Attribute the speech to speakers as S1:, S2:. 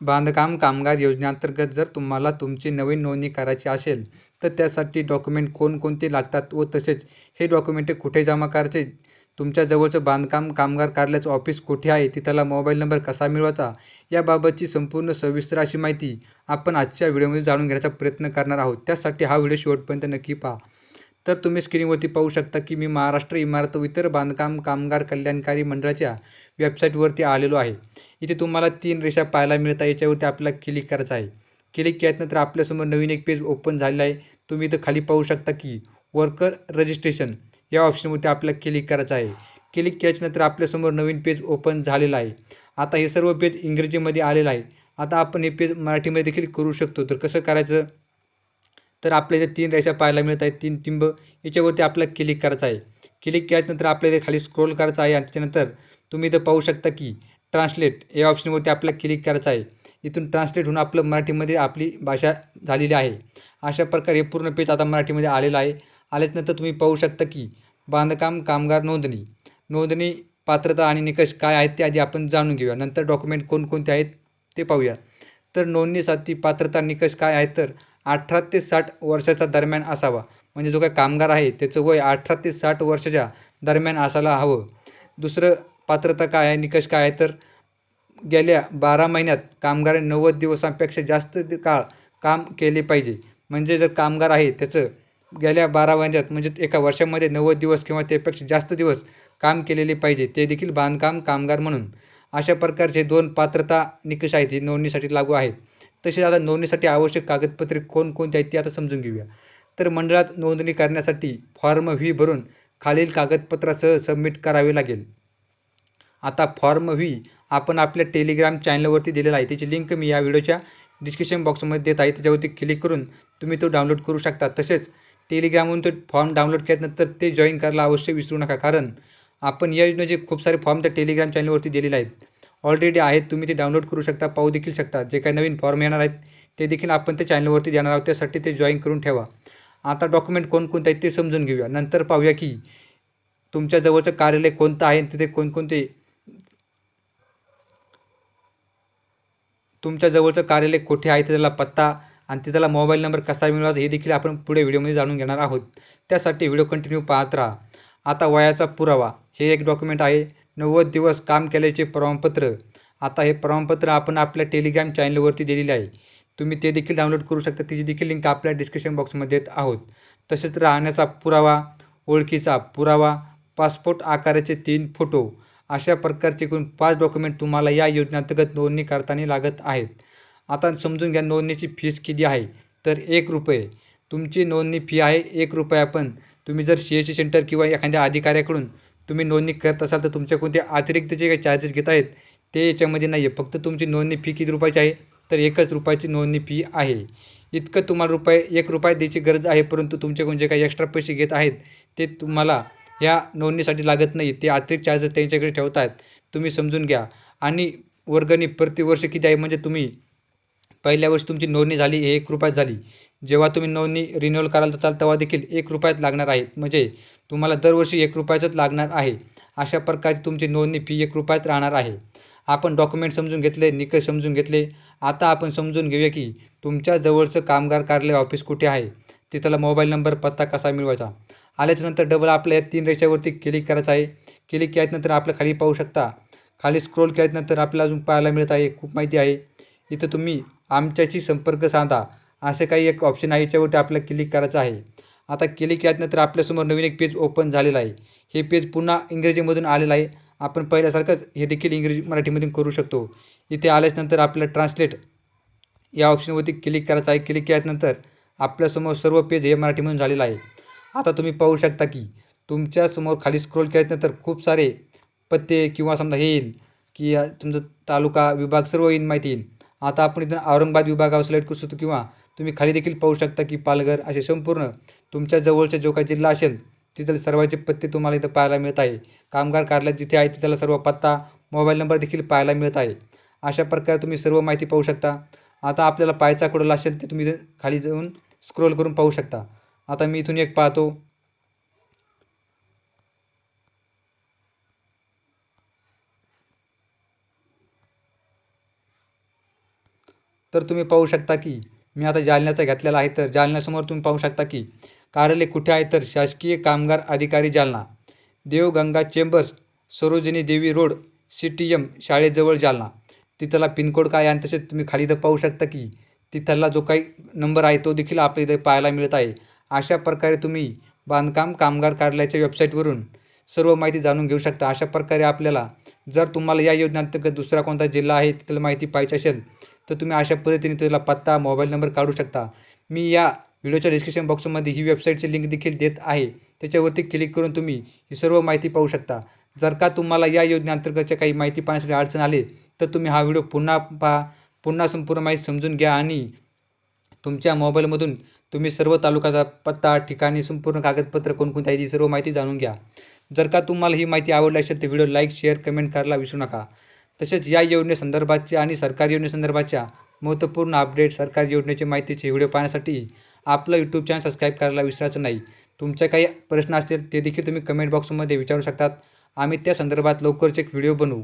S1: बांधकाम कामगार योजनेअंतर्गत जर तुम्हाला तुमची नवीन नोंदणी करायची असेल तर त्यासाठी डॉक्युमेंट कोणकोणते लागतात व तसेच हे डॉक्युमेंट कुठे जमा करायचे? तुमच्या जवळचं बांधकाम कामगार कार्यालयाचं ऑफिस कुठे आहे? तिथला मोबाईल नंबर कसा मिळवायचा? याबाबतची संपूर्ण सविस्तर अशी माहिती आपण आजच्या व्हिडिओमध्ये जाणून घेण्याचा प्रयत्न करणार आहोत. त्यासाठी हा व्हिडिओ शेवटपर्यंत नक्की पहा. तर तुम्ही स्क्रीनवरती पाहू शकता की मी महाराष्ट्र इमारत व इतर बांधकाम कामगार कल्याणकारी मंडळाच्या वेबसाईटवरती आलेलो आहे. इथे तुम्हाला तीन रेषा पाहायला मिळतात याच्यावरती आपल्याला क्लिक करायचं आहे. क्लिक केल्यानंतर आपल्यासमोर नवीन एक पेज ओपन झालेलं आहे. तुम्ही इथं खाली पाहू शकता की वर्कर रजिस्ट्रेशन या ऑप्शनवरती आपल्याला क्लिक करायचं आहे. क्लिक केल्याच्यानंतर आपल्यासमोर नवीन पेज ओपन झालेला आहे. आता हे सर्व पेज इंग्रजीमध्ये आलेलं आहे. आता आपण हे पेज मराठीमध्ये देखील करू शकतो. तर कसं करायचं? तर आपल्या इथे तीन रेषा पाहायला मिळत आहेत. तीन टिंब याच्यावरती आपल्याला क्लिक करायचं आहे. क्लिक केल्यानंतर आपल्या इथे खाली स्क्रोल करायचं आहे आणि त्याच्यानंतर तुम्ही इथं पाहू शकता की ट्रान्सलेट या ऑप्शनवरती आपल्याला क्लिक करायचं आहे. इथून ट्रान्सलेट होऊन आपलं मराठीमध्ये आपली भाषा झालेली आहे. अशा प्रकारे हे पूर्ण पेज आता मराठीमध्ये आलेलं आहे. आल्याच्यानंतर तुम्ही पाहू शकता की बांधकाम कामगार नोंदणी. नोंदणी पात्रता आणि निकष काय आहेत ते आधी आपण जाणून घेऊया. नंतर डॉक्युमेंट कोणकोणते आहेत ते पाहूया. तर नोंदणीसाठी पात्रता निकष काय आहेत तर अठरा ते साठ वर्षाच्या दरम्यान असावा. म्हणजे जो काही कामगार आहे त्याचं वय अठरा ते साठ वर्षाच्या दरम्यान असायला हवं. दुसरं पात्रता काय आहे निकष काय आहे? तर गेल्या बारा महिन्यात कामगाराने नव्वद दिवसांपेक्षा जास्त काळ काम केले पाहिजे. म्हणजे जर कामगार आहे त्याचं गेल्या बारा महिन्यात म्हणजे एका वर्षामध्ये नव्वद दिवस किंवा त्यापेक्षा जास्त दिवस काम केलेले पाहिजे. ते देखील बांधकाम कामगार म्हणून. अशा प्रकारचे दोन पात्रता निकष आहेत हे नोंदणीसाठी लागू आहेत. तसेच आता नोंदणीसाठी आवश्यक कागदपत्रे कोणकोणती आहेत ती आता समजून घेऊया. तर मंडळात नोंदणी करण्यासाठी फॉर्म व्ही भरून खालील कागदपत्रासह सबमिट करावे लागेल. आता फॉर्म व्ही आपण आपल्या टेलिग्राम चॅनलवरती दिलेला आहे. त्याची लिंक मी या व्हिडिओच्या डिस्क्रिप्शन बॉक्समध्ये देत आहे. त्याच्यावरती क्लिक करून तुम्ही तो डाउनलोड करू शकता. तसेच टेलिग्रामवरून तो फॉर्म डाउनलोड केल्यानंतर ते जॉईन करायला अवश्य विसरू नका. कारण आपण या योजनेचे खूप सारे फॉर्म त्या टेलिग्राम चॅनलवरती दिलेले आहेत. ऑलरेडी आहेत तुम्ही ते डाउनलोड करू शकता पाहू देखील शकता. जे काही नवीन फॉर्म येणार आहेत ते देखील आपण त्या चॅनलवरती देणार आहोत. त्यासाठी ते जॉईन करून ठेवा. आता डॉक्युमेंट कोणकोणते आहेत ते समजून घेऊया. नंतर पाहूया की तुमच्या जवळचं कार्यालय कोणतं आहे आणि तिथे कोणकोणते तुमच्या जवळचं कार्यालय कुठे आहे त्याला पत्ता आणि तिथला मोबाईल नंबर कसा मिळवायचा हे देखील आपण पुढे व्हिडिओमध्ये जाणून घेणार आहोत. त्यासाठी व्हिडिओ कंटिन्यू पाहत राहा. आता वयाचा पुरावा. हे एक डॉक्युमेंट आहे. नव्वद दिवस काम केल्याचे प्रमाणपत्र. आता हे प्रमाणपत्र आपण आपल्या टेलिग्राम चॅनलवरती दिलेले आहे. तुम्ही ते देखील डाउनलोड करू शकता. तिची देखील लिंक आपल्या डिस्क्रिप्शन बॉक्समध्ये देत आहोत. तसेच राहण्याचा पुरावा ओळखीचा पुरावा पासपोर्ट आकाराचे तीन फोटो अशा प्रकारचे एकूण पाच डॉक्युमेंट तुम्हाला या योजनेअंतर्गत नोंदणी करताना लागत आहेत. आता समजून घ्या नोंदणीची फीस किती आहे? तर एक रुपये. तुमची नोंदणी फी आहे एक रुपया. पण तुम्ही जर सी एस सी सेंटर किंवा एखाद्या अधिकाऱ्याकडून तुम्ही नोंदणी करत असाल तर तुमच्याकडून ते अतिरिक्त जे काही चार्जेस घेत आहेत ते याच्यामध्ये नाही आहे फक्त तुमची नोंदणी फी किती रुपयाची आहे तर एकच रुपयाची नोंदणी फी आहे. इतकं तुम्हाला रुपये एक रुपये द्यायची गरज आहे परंतु तुमच्याकडून जे काही एक्स्ट्रा पैसे घेत आहेत ते तुम्हाला या नोंदणीसाठी लागत नाही. ते अतिरिक्त चार्जेस त्यांच्याकडे ठेवत आहेत तुम्ही समजून घ्या. आणि वर्गणी प्रतिवर्ष किती आहे म्हणजे तुम्ही पहिल्या वर्षी तुमची नोंदणी झाली हे एक रुपयात झाली. जेव्हा तुम्ही नोंदणी रिन्युअल करायला जाताल तेव्हा देखील एक रुपयात लागणार आहे. म्हणजे तुम्हाला दरवर्षी एक रुपयाचंच लागणार आहे. अशा प्रकारची तुमची नोंदणी फी एक रुपयात राहणार आहे. आपण डॉक्युमेंट समजून घेतले निकष समजून घेतले. आता आपण समजून घेऊया की तुमच्या जवळचं कामगार कार्यालय ऑफिस कुठे आहे? तिथला मोबाईल नंबर पत्ता कसा मिळवायचा? आल्याच्यानंतर डबल आपल्या या तीन रेषावरती क्लिक करायचं आहे. क्लिक केल्यानंतर आपल्या खाली पाहू शकता. खाली स्क्रोल केल्यानंतर आपल्याला अजून पाहायला मिळत आहे. खूप माहिती आहे. इथं तुम्ही आमच्याशी संपर्क साधा. असे काही एक ऑप्शन आहे याच्यावरती आपल्याला क्लिक करायचं आहे. आता क्लिक केल्यानंतर आपल्यासमोर नवीन एक पेज ओपन झालेलं आहे. हे पेज पुन्हा इंग्रजीमधून आलेलं आहे. आपण पहिल्यासारखंच हे देखील इंग्रजी मराठीमधून करू शकतो. इथे आल्याच्यानंतर आपल्याला ट्रान्सलेट या ऑप्शनवरती क्लिक करायचं आहे. क्लिक केल्यानंतर आपल्यासमोर सर्व पेज हे मराठीमधून झालेलं आहे. आता तुम्ही पाहू शकता की तुमच्यासमोर खाली स्क्रोल केल्यानंतर खूप सारे पत्ते किंवा समजा हे येईल की तुमचा तुमचं तालुका विभाग सर्व येईल माहिती येईल आता आपण इथून औरंगाबाद विभागावर सिलेक्ट करू शकतो किंवा तुम्ही खाली देखील पाहू शकता की पालघर असे संपूर्ण तुमच्या जवळच्या जो काही जिल्हा असेल तिथले सर्वांचे पत्ते तुम्हाला इथं पाहायला मिळत आहे. कामगार कार्यालय जिथे आहे तिथला सर्व पत्ता मोबाईल नंबर देखील पाहायला मिळत आहे. अशा प्रकारे तुम्ही सर्व माहिती पाहू शकता. आता आपल्याला पाहायचा कुठला असेल ते तुम्ही खाली जाऊन स्क्रोल करून पाहू शकता. आता मी इथून एक पाहतो. तर तुम्ही पाहू शकता की मी आता जालन्याचा घेतलेला आहे तर जालन्यासमोर तुम्ही पाहू शकता की कार्यालय कुठे आहे तर शासकीय कामगार अधिकारी Jalna Devganga chambers Sarojini Devi road C T M शाळेजवळ जालना. तिथला पिनकोड काय आहे आणि तसेच तुम्ही खाली इथं पाहू शकता की तिथला जो काही नंबर आहे तो देखील आपल्या इथे पाहायला मिळत आहे. अशा प्रकारे तुम्ही बांधकाम कामगार कार्यालयाच्या वेबसाईटवरून सर्व माहिती जाणून घेऊ शकता. अशा प्रकारे आपल्याला जर तुम्हाला या योजनेअंतर्गत दुसरा कोणता जिल्हा आहे तिथली माहिती पाहिजे असेल तर तुम्ही अशा पद्धतीने त्याला पत्ता मोबाईल नंबर काढू शकता. मी या व्हिडिओच्या डिस्क्रिप्शन बॉक्समध्ये ही वेबसाईटची लिंक देखील देत आहे. त्याच्यावरती क्लिक करून तुम्ही ही सर्व माहिती पाहू शकता. जर का तुम्हाला या योजनेअंतर्गतच्या काही माहिती पाहण्यासाठी अडचण आली तर तुम्ही हा व्हिडिओ पुन्हा पहा. पुन्हा संपूर्ण माहिती समजून घ्या आणि तुमच्या मोबाईलमधून तुम्ही सर्व तालुक्याचा पत्ता ठिकाणी संपूर्ण कागदपत्र कोणकोणती आहे ती सर्व माहिती जाणून घ्या. जर का तुम्हाला ही माहिती आवडली असेल तर व्हिडिओ लाईक शेअर कमेंट करायला विसरू नका. तसेच या योजनेसंदर्भातच्या आणि सरकारी योजनेसंदर्भाच्या महत्त्वपूर्ण अपडेट सरकारी योजनेची माहितीचे व्हिडिओ पाहण्यासाठी आपलं यूट्यूब चॅनल सबस्क्राईब करायला विसरायचं नाही. तुमच्या काही प्रश्न असतील ते देखील तुम्ही कमेंट बॉक्समध्ये विचारू शकतात. आम्ही त्या संदर्भात लवकरच एक व्हिडिओ बनवू.